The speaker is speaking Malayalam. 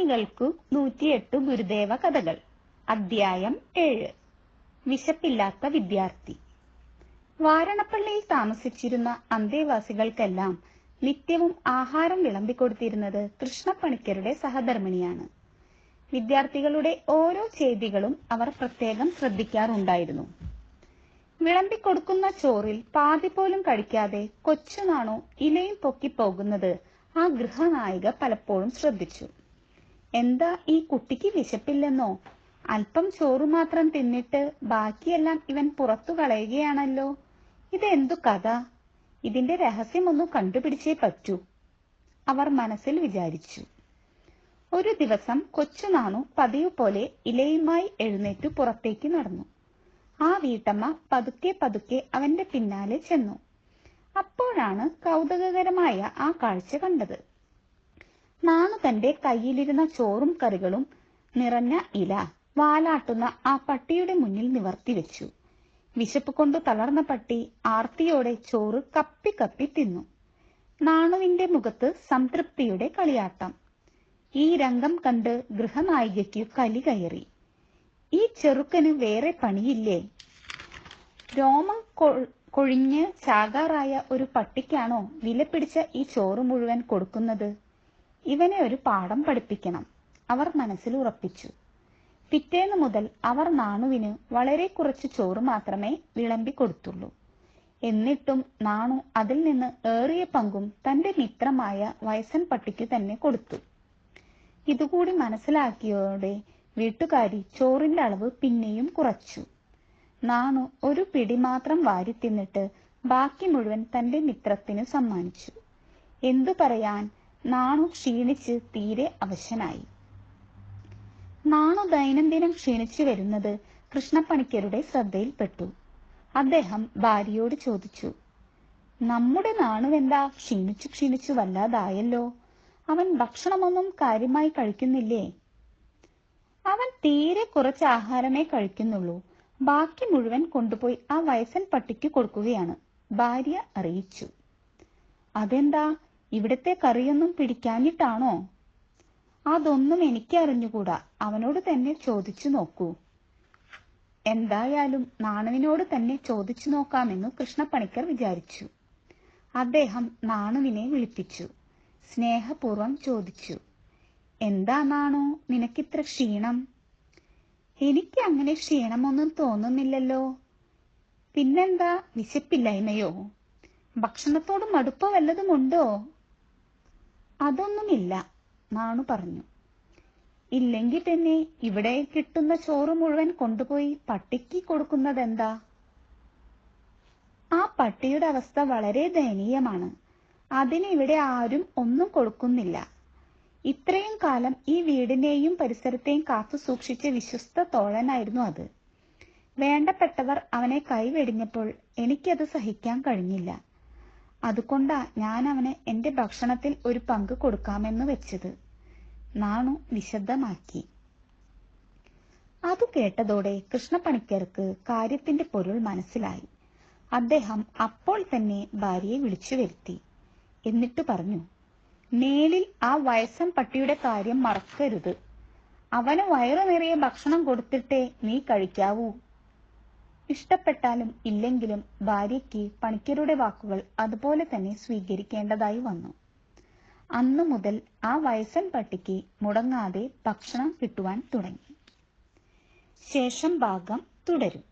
ഉണ്ണികൾക്കു നൂറ്റിയെട്ട് ഗുരുദേവ കഥകൾ. അദ്ധ്യായം ഏഴ്. വിശപ്പില്ലാത്ത വിദ്യാർത്ഥി. വാരണപ്പള്ളിയിൽ താമസിച്ചിരുന്ന അന്തേവാസികൾക്കെല്ലാം നിത്യവും ആഹാരം വിളമ്പിക്കൊടുത്തിരുന്നത് കൃഷ്ണപ്പണിക്കരുടെ സഹധർമ്മിണിയാണ്. വിദ്യാർത്ഥികളുടെ ഓരോ ചെയ്തികളും അവർ പ്രത്യേകം ശ്രദ്ധിക്കാറുണ്ടായിരുന്നു. വിളമ്പിക്കൊടുക്കുന്ന ചോറിൽ പാതി പോലും കഴിക്കാതെ കൊച്ചുനാണോ ഇലയും പൊക്കിപ്പോകുന്നത് ആ ഗൃഹനായിക പലപ്പോഴും ശ്രദ്ധിച്ചു. എന്താ ഈ കുട്ടിക്ക് വിശപ്പില്ലെന്നോ? അല്പം ചോറ് മാത്രം തിന്നിട്ട് ബാക്കിയെല്ലാം ഇവൻ പുറത്തു കളയുകയാണല്ലോ. ഇതെന്തു കഥ? ഇതിന്റെ രഹസ്യമൊന്നു കണ്ടുപിടിച്ചേ പറ്റൂ. അവർ മനസ്സിൽ വിചാരിച്ചു. ഒരു ദിവസം കൊച്ചുനാണു പതിവ് പോലെ ഇലയുമായി എഴുന്നേറ്റു പുറത്തേക്ക് നടന്നു. ആ വീട്ടമ്മ പതുക്കെ പതുക്കെ അവന്റെ പിന്നാലെ ചെന്നു. അപ്പോഴാണ് കൗതുകകരമായ ആ കാഴ്ച കണ്ടത്. തന്റെ കയ്യിലിരുന്ന ചോറും കറികളും നിറഞ്ഞ ഇല വാലാട്ടുന്ന ആ പട്ടിയുടെ മുന്നിൽ നിവർത്തി വെച്ചു. വിശപ്പ് കൊണ്ട് തളർന്ന പട്ടി ആർത്തിയോടെ ചോറ് കപ്പി കപ്പി തിന്നു. നാണുവിന്റെ മുഖത്ത് സംതൃപ്തിയുടെ കളിയാട്ടം. ഈ രംഗം കണ്ട് ഗൃഹനായികയ്ക്ക് കലി കയറി. ഈ ചെറുക്കന് വേറെ പണിയില്ലേ? രോമം കൊഴിഞ്ഞ് ചാകാറായ ഒരു പട്ടിക്കാണോ വിലപിടിച്ച ഈ ചോറ് മുഴുവൻ കൊടുക്കുന്നത്? ഇവനെ ഒരു പാഠം പഠിപ്പിക്കണം. അവർ മനസ്സിൽ ഉറപ്പിച്ചു. പിറ്റേന്ന് മുതൽ അവർ നാണുവിന് വളരെ കുറച്ച് ചോറ് മാത്രമേ വിളമ്പി കൊടുത്തുള്ളൂ. എന്നിട്ടും നാണു അതിൽ നിന്ന് ഏറിയ പങ്കും തന്റെ മിത്രമായ വയസ്സൻ പട്ടിക്ക് തന്നെ കൊടുത്തു. ഇതുകൂടി മനസ്സിലാക്കിയോടെ വീട്ടുകാരി ചോറിന്റെ അളവ് പിന്നെയും കുറച്ചു. നാണു ഒരു പിടി മാത്രം വാരി തിന്നിട്ട് ബാക്കി മുഴുവൻ തന്റെ മിത്രത്തിനു സമ്മാനിച്ചു. എന്തു പറയാൻ നാണു ക്ഷീണിച്ച് തീരെ അവശനായി. നാണു ദൈനംദിനം ക്ഷീണിച്ചു വരുന്നത് കൃഷ്ണപ്പണിക്കരുടെ ശ്രദ്ധയിൽപ്പെട്ടു. അദ്ദേഹം ഭാര്യയോട് ചോദിച്ചു നമ്മുടെ നാണുവെന്താ ക്ഷീണിച്ചു ക്ഷീണിച്ചു വല്ലാതായല്ലോ? അവൻ ഭക്ഷണമൊന്നും കാര്യമായി കഴിക്കുന്നില്ലേ? അവൻ തീരെ കുറച്ച് ആഹാരമേ കഴിക്കുന്നുള്ളൂ. ബാക്കി മുഴുവൻ കൊണ്ടുപോയി ആ വയസ്സൻ പട്ടിക്ക് കൊടുക്കുകയാണ് ഭാര്യ അറിയിച്ചു. അതെന്താ? ഇവിടത്തെ കറിയൊന്നും പിടിക്കാഞ്ഞിട്ടാണോ? അതൊന്നും എനിക്കറിഞ്ഞുകൂടാ. അവനോട് തന്നെ ചോദിച്ചു നോക്കൂ. എന്തായാലും നാണുവിനോട് തന്നെ ചോദിച്ചു നോക്കാമെന്ന് കൃഷ്ണപ്പണിക്കർ വിചാരിച്ചു. അദ്ദേഹം നാണുവിനെ വിളിപ്പിച്ചു. സ്നേഹപൂർവം ചോദിച്ചു. എന്താ നാണു നിനക്കിത്ര ക്ഷീണം? എനിക്ക് അങ്ങനെ ക്ഷീണമൊന്നും തോന്നുന്നില്ലല്ലോ. പിന്നെന്താ? വിശപ്പില്ലായ്മയോ? ഭക്ഷണത്തോട് മടുപ്പ് വല്ലതുമുണ്ടോ? അതൊന്നുമില്ല നാണു പറഞ്ഞു. ഇല്ലെങ്കിൽ തന്നെ ഇവിടെ കിട്ടുന്ന ചോറ് മുഴുവൻ കൊണ്ടുപോയി പട്ടിക്ക് കൊടുക്കുന്നതെന്താ? ആ പട്ടിയുടെ അവസ്ഥ വളരെ ദയനീയമാണ്. അതിന് ഇവിടെ ആരും ഒന്നും കൊടുക്കുന്നില്ല. ഇത്രയും കാലം ഈ വീടിനെയും പരിസരത്തെയും കാത്തു സൂക്ഷിച്ച വിശ്വസ്ത തോഴനായിരുന്നു അത്. വേണ്ടപ്പെട്ടവർ അവനെ കൈവെടിഞ്ഞപ്പോൾ എനിക്കത് സഹിക്കാൻ കഴിഞ്ഞില്ല. അതുകൊണ്ടാ ഞാൻ അവന് എന്റെ ഭക്ഷണത്തിൽ ഒരു പങ്ക് കൊടുക്കാമെന്ന് വെച്ചത്. നാണു വിശദമാക്കി അതു കേട്ടതോടെ കൃഷ്ണപ്പണിക്കർക്ക് കാര്യത്തിന്റെ പൊരുൾ മനസ്സിലായി. അദ്ദേഹം അപ്പോൾ തന്നെ ഭാര്യയെ വിളിച്ചു വരുത്തി. എന്നിട്ട് പറഞ്ഞു മേലിൽ ആ വയസ്സൻ പട്ടിയുടെ കാര്യം മറക്കരുത്. അവന് വയറു നിറയെ ഭക്ഷണം കൊടുത്തിട്ടേ നീ കഴിക്കാവൂ. ഇഷ്ടപ്പെട്ടാലും ഇല്ലെങ്കിലും ഭാര്യയ്ക്ക് പണിക്കരുടെ വാക്കുകൾ അതുപോലെ തന്നെ സ്വീകരിക്കേണ്ടതായി വന്നു. അന്നു മുതൽ ആ വയസ്സൻ പട്ടിക്ക് മുടങ്ങാതെ ഭക്ഷണം കിട്ടുവാൻ തുടങ്ങി. ശേഷം ഭാഗം തുടരും.